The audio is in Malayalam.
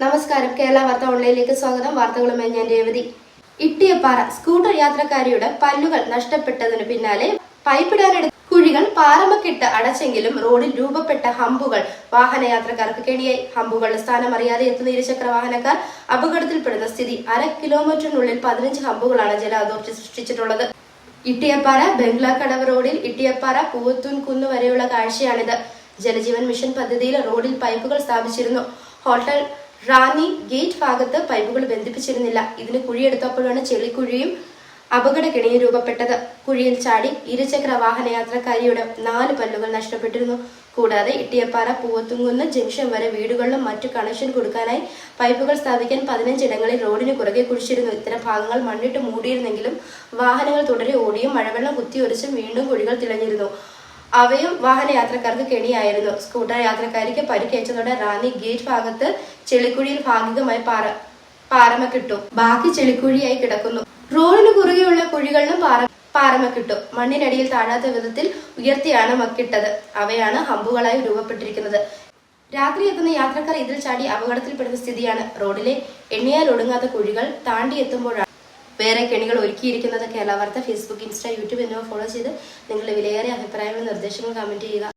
നമസ്കാരം. കേരള വാർത്ത ഓൺലൈനിലേക്ക് സ്വാഗതം. വാർത്തകളുമായി ഞാൻ രേവതി. ഇട്ടിയപ്പാറ സ്കൂട്ടർ യാത്രക്കാരിയുടെ പല്ലുകൾ നഷ്ടപ്പെട്ടതിനു പിന്നാലെ പൈപ്പിടാനെടുത്ത കുഴികൾ പാറമക്കിട്ട് അടച്ചെങ്കിലും റോഡിൽ രൂപപ്പെട്ട ഹമ്പുകൾ വാഹനയാത്രക്കാർക്ക് കെണിയായി. ഹമ്പുകളുടെ സ്ഥാനം അറിയാതെ എത്തുന്ന ഇരുചക്ര വാഹനക്കാർ അപകടത്തിൽപ്പെടുന്ന സ്ഥിതി. അര കിലോമീറ്ററിനുള്ളിൽ പതിനഞ്ച് ഹമ്പുകളാണ് ജല അതോറിറ്റി സൃഷ്ടിച്ചിട്ടുള്ളത്. ഇട്ടിയപ്പാറ ബംഗ്ലാക്കടവ് റോഡിൽ ഇട്ടിയപ്പാറ പൂവത്തൂൻ കുന്ന് വരെയുള്ള കാഴ്ചയാണിത്. ജലജീവൻ മിഷൻ പദ്ധതിയിൽ റോഡിൽ പൈപ്പുകൾ സ്ഥാപിച്ചിരുന്നു. ഹോട്ടൽ റാന്നി ഗേറ്റ് ഭാഗത്ത് പൈപ്പുകൾ ബന്ധിപ്പിച്ചിരുന്നില്ല. ഇതിന് കുഴിയെടുത്തപ്പോഴാണ് ചെളിക്കുഴിയും അപകടക്കിണിയും രൂപപ്പെട്ടത്. കുഴിയിൽ ചാടി ഇരുചക്ര വാഹന യാത്രക്കാരിയുടെ നാല് പല്ലുകൾ നഷ്ടപ്പെട്ടിരുന്നു. കൂടാതെ ഇട്ടിയപ്പാറ പൂവത്തുംകുന്ന് ജംഗ്ഷൻ വരെ വീടുകളിലും മറ്റു കണക്ഷൻ കൊടുക്കാനായി പൈപ്പുകൾ സ്ഥാപിക്കാൻ പതിനഞ്ചിടങ്ങളിൽ റോഡിന് കുറുകെ കുഴിച്ചിരുന്നു. ഇത്തരം ഭാഗങ്ങൾ മണ്ണിട്ട് മൂടിയിരുന്നെങ്കിലും വാഹനങ്ങൾ തുടരെ ഓടിയും മഴവെള്ളം കുത്തിയൊരിച്ചും വീണ്ടും കുഴികൾ തിളഞ്ഞിരുന്നു അവയും വാഹനയാത്രക്കാർക്ക് കെണിയായിരുന്നു. സ്കൂട്ടർ യാത്രക്കാരിക്ക് പരിക്കേറ്റതോടെ റാന്നി ഗേറ്റ് ഭാഗത്ത് ചെളിക്കുഴിയിൽ ഭാഗികമായി പാറ പാറമ കിട്ടും. ബാക്കി ചെളിക്കുഴിയായി കിടക്കുന്നു. റോഡിന് കുറുകെയുള്ള കുഴികളിലും പാറ പാറമ കിട്ടും. മണ്ണിനടിയിൽ താഴാത്ത വിധത്തിൽ ഉയർത്തിയാണ് മക്കിട്ടത്. അവയാണ് ഹമ്പുകളായി രൂപപ്പെട്ടിരിക്കുന്നത്. രാത്രി എത്തുന്ന യാത്രക്കാർ ഇതിൽ ചാടി അപകടത്തിൽപ്പെടുന്ന സ്ഥിതിയാണ്. റോഡിലെ എണ്ണിയാൽ ഒടുങ്ങാത്ത കുഴികൾ താണ്ടി എത്തുമ്പോഴാണ് വേറെ കെണികൾ ഒരുക്കിയിരിക്കുന്നത് കേരള വാർത്ത ഫേസ്ബുക്ക് ഇൻസ്റ്റ യൂട്യൂബ് എന്നിവ ഫോളോ ചെയ്ത് നിങ്ങളുടെ വിലയേറിയ അഭിപ്രായങ്ങളും നിർദ്ദേശങ്ങളും കമന്റ് ചെയ്യുക.